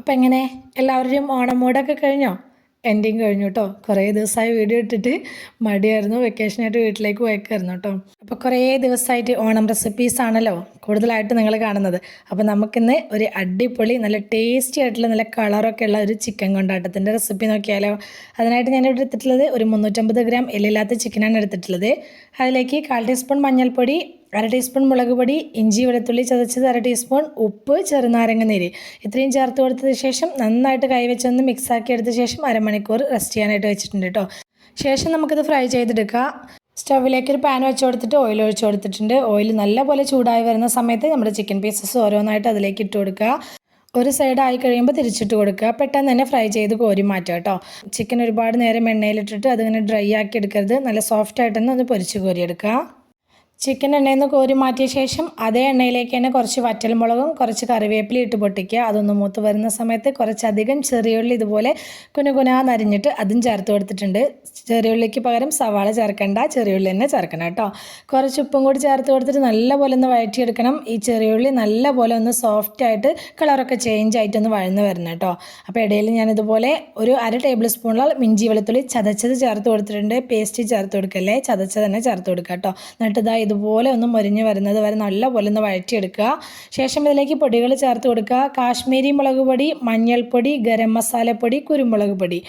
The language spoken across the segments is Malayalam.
അപ്പം എങ്ങനെ? എല്ലാവരുടെയും ഓണം മൂടൊക്കെ കഴിഞ്ഞോ? എന്റെയും കഴിഞ്ഞു കേട്ടോ കുറേ ദിവസമായി വീഡിയോ ഇട്ടിട്ട് മടിയായിരുന്നു. വെക്കേഷനായിട്ട് വീട്ടിലേക്ക് പോയേക്കായിരുന്നു കേട്ടോ അപ്പോൾ കുറേ ദിവസമായിട്ട് ഓണം റെസിപ്പീസ് ആണല്ലോ കൂടുതലായിട്ട് നിങ്ങൾ കാണുന്നത്. അപ്പോൾ നമുക്കിന്ന് ഒരു അടിപൊളി നല്ല ടേസ്റ്റി ആയിട്ടുള്ള നല്ല കളറൊക്കെ ഉള്ള ഒരു ചിക്കൻ കൊണ്ടാട്ടത്തിന്റെ റെസിപ്പി നോക്കിയാലോ. അതിനായിട്ട് ഞാൻ ഇവിടെ എടുത്തിട്ടുള്ളത് ഒരു മുന്നൂറ്റമ്പത് ഗ്രാം എല്ലില്ലാത്ത ചിക്കനാണ് എടുത്തിട്ടുള്ളത്. അതിലേക്ക് കാൽ ടീസ്പൂൺ മഞ്ഞൾപ്പൊടി അര ടീസ്പൂൺ മുളക് പൊടി ഇഞ്ചി വെളുത്തുള്ളി ചതച്ചത് അര ടീസ്പൂൺ ഉപ്പ് ചെറുനാരങ്ങ നീര്. ഇത്രയും ചേർത്ത് കൊടുത്തതിന് ശേഷം നന്നായിട്ട് കൈവച്ചൊന്ന് മിക്സാക്കി എടുത്ത ശേഷം അരമണിക്കൂർ റെസ്റ്റ് ചെയ്യാനായിട്ട് വെച്ചിട്ടുണ്ട് കേട്ടോ ശേഷം നമുക്കിത് ഫ്രൈ ചെയ്തെടുക്കാം. സ്റ്റവിലേക്ക് ഒരു പാൻ വെച്ച് കൊടുത്തിട്ട് ഓയിൽ ഒഴിച്ച് കൊടുത്തിട്ടുണ്ട്. ഓയിൽ നല്ലപോലെ ചൂടായി വരുന്ന സമയത്ത് നമ്മുടെ ചിക്കൻ പീസസ് ഓരോന്നായിട്ട് അതിലേക്ക് ഇട്ട് കൊടുക്കുക. ഒരു സൈഡ് ആയി കഴിയുമ്പോൾ തിരിച്ചിട്ട് കൊടുക്കുക. പെട്ടെന്ന് തന്നെ ഫ്രൈ ചെയ്ത് കോരി മാറ്റുക കേട്ടോ ചിക്കൻ ഒരുപാട് നേരം എണ്ണയിലിട്ടിട്ട് അതിങ്ങനെ ഡ്രൈ ആക്കി എടുക്കരുത്. നല്ല സോഫ്റ്റ് ആയിട്ടൊന്ന് ഒന്ന് പൊരിച്ച് കോരിയെടുക്കുക. ചിക്കൻ എണ്ണയിൽ നിന്ന് കോരി മാറ്റിയ ശേഷം അതേ എണ്ണയിലേക്ക് തന്നെ കുറച്ച് വറ്റൽമുളകും കുറച്ച് കറിവേപ്പില ഇട്ട് പൊട്ടിക്കുക. അതൊന്ന് മൂത്ത് വരുന്ന സമയത്ത് കുറച്ചധികം ചെറിയുള്ളി ഇതുപോലെ കുനുകുനാ നരിഞ്ഞിട്ട് അതും ചേർത്ത് കൊടുത്തിട്ടുണ്ട്. ചെറിയുള്ളിക്ക് പകരം സവാള ചേർക്കണ്ട. ചെറിയുള്ളി തന്നെ ചേർക്കണം കേട്ടോ. കുറച്ച് ഉപ്പും കൂടി ചേർത്ത് കൊടുത്തിട്ട് നല്ലപോലെ ഒന്ന് വഴറ്റിയെടുക്കണം. ഈ ചെറിയുള്ളി നല്ലപോലെ ഒന്ന് സോഫ്റ്റ് ആയിട്ട് കളറൊക്കെ ചേഞ്ച് ആയിട്ടൊന്ന് വഴന്ന് വരണം കേട്ടോ. അപ്പോൾ ഇടയിൽ ഞാനിതുപോലെ ഒരു അര ടേബിൾ സ്പൂണോളം മിഞ്ചി വെളുത്തുള്ളി ചതച്ചത് ചേർത്ത് കൊടുത്തിട്ടുണ്ട്. പേസ്റ്റ് ചേർത്ത് കൊടുക്കല്ലേ? ചതച്ചത് തന്നെ ചേർത്ത് കൊടുക്കുക കേട്ടോ. എന്നിട്ട് ഇതാ ഇതുപോലെ ഒന്ന് മൊരിഞ്ഞ് വരുന്നത് വരെ നല്ലപോലെ ഒന്ന് വഴറ്റിയെടുക്കുക. ശേഷം ഇതിലേക്ക് പൊടികൾ ചേർത്ത് കൊടുക്കുക. കാശ്മീരി മുളക് പൊടി മഞ്ഞൾപ്പൊടി ഗരം മസാലപ്പൊടി കുരുമുളക് പൊടി.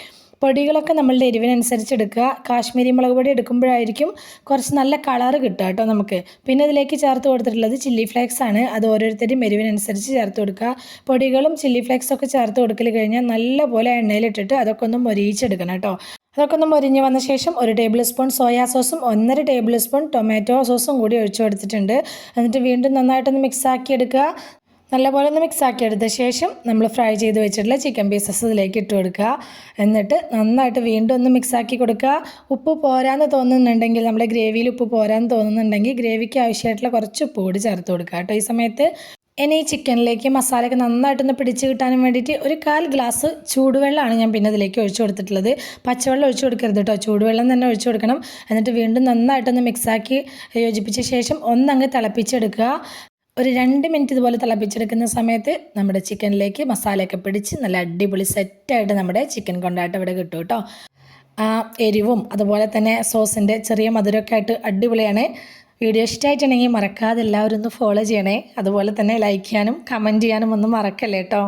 പൊടികളൊക്കെ നമ്മളുടെ എരിവിനനുസരിച്ച് എടുക്കുക കാശ്മീരി മുളക് പൊടി എടുക്കുമ്പോഴായിരിക്കും കുറച്ച് നല്ല കളറ് കിട്ടുക കേട്ടോ നമുക്ക്. പിന്നെ ഇതിലേക്ക് ചേർത്ത് കൊടുത്തിട്ടുള്ളത് ചില്ലി ഫ്ലേക്സ് ആണ്. അത് ഓരോരുത്തരും എരിവിനനുസരിച്ച് ചേർത്ത് കൊടുക്കുക. പൊടികളും ചില്ലി ഫ്ലേക്സ് ഒക്കെ ചേർത്ത് കൊടുക്കൽ കഴിഞ്ഞാൽ നല്ലപോലെ എണ്ണയിലിട്ടിട്ട് അതൊക്കെ ഒന്ന് മൊരിയിച്ചെടുക്കണം കേട്ടോ. അതൊക്കെ ഒന്ന് മൊരിഞ്ഞ് വന്ന ശേഷം ഒരു ടേബിൾ സ്പൂൺ സോയാ സോസും ഒന്നര ടേബിൾ സ്പൂൺ ടൊമാറ്റോ സോസും കൂടി ഒഴിച്ചു കൊടുത്തിട്ടുണ്ട്. എന്നിട്ട് വീണ്ടും നന്നായിട്ടൊന്ന് മിക്സ് ആക്കി എടുക്കുക. നല്ലപോലെ ഒന്ന് മിക്സ് ആക്കി എടുത്ത ശേഷം നമ്മൾ ഫ്രൈ ചെയ്ത് വെച്ചിട്ടുള്ള ചിക്കൻ പീസസ് ഇതിലേക്ക് ഇട്ട് കൊടുക്കുക. എന്നിട്ട് നന്നായിട്ട് വീണ്ടും ഒന്ന് മിക്സ് ആക്കി കൊടുക്കുക. ഉപ്പ് പോരാന്ന് തോന്നുന്നുണ്ടെങ്കിൽ നമ്മുടെ ഗ്രേവിയിൽ ഉപ്പ് പോരാന്ന് തോന്നുന്നുണ്ടെങ്കിൽ ഗ്രേവിക്ക് ആവശ്യമായിട്ടുള്ള കുറച്ച് ഉപ്പ് കൂടി ചേർത്ത് കൊടുക്കുക കേട്ടോ. ഈ സമയത്ത് ഇനി ഈ ചിക്കനിലേക്ക് മസാലയൊക്കെ നന്നായിട്ടൊന്ന് പിടിച്ച് കിട്ടാനും വേണ്ടിയിട്ട് ഒരു കാൽ ഗ്ലാസ് ചൂടുവെള്ളമാണ് ഞാൻ പിന്നെ അതിലേക്ക് ഒഴിച്ചു കൊടുത്തിട്ടുള്ളത്. പച്ചവെള്ളം ഒഴിച്ചു കൊടുക്കരുത് കേട്ടോ. ചൂടുവെള്ളം തന്നെ ഒഴിച്ചു കൊടുക്കണം. എന്നിട്ട് വീണ്ടും നന്നായിട്ടൊന്ന് മിക്സാക്കി യോജിപ്പിച്ച ശേഷം ഒന്നങ്ങ് തിളപ്പിച്ചെടുക്കുക. ഒരു രണ്ട് മിനിറ്റ് ഇതുപോലെ തിളപ്പിച്ചെടുക്കുന്ന സമയത്ത് നമ്മുടെ ചിക്കനിലേക്ക് മസാലയൊക്കെ പിടിച്ച് നല്ല അടിപൊളി സെറ്റായിട്ട് നമ്മുടെ ചിക്കൻ കൊണ്ടാട്ടം ഇവിടെ കിട്ടും കേട്ടോ. ആ എരിവും അതുപോലെ തന്നെ സോസിന്റെ ചെറിയ മധുരമൊക്കെ ആയിട്ട് അടിപൊളിയാണ്. വീഡിയോ ഇഷ്ടമായിട്ടുണ്ടെങ്കിൽ മറക്കാതെ എല്ലാവരും ഒന്ന് ഫോളോ ചെയ്യണേ. അതുപോലെ തന്നെ ലൈക്ക് ചെയ്യാനും കമന്റ് ചെയ്യാനും ഒന്നും മറക്കല്ലേ കേട്ടോ.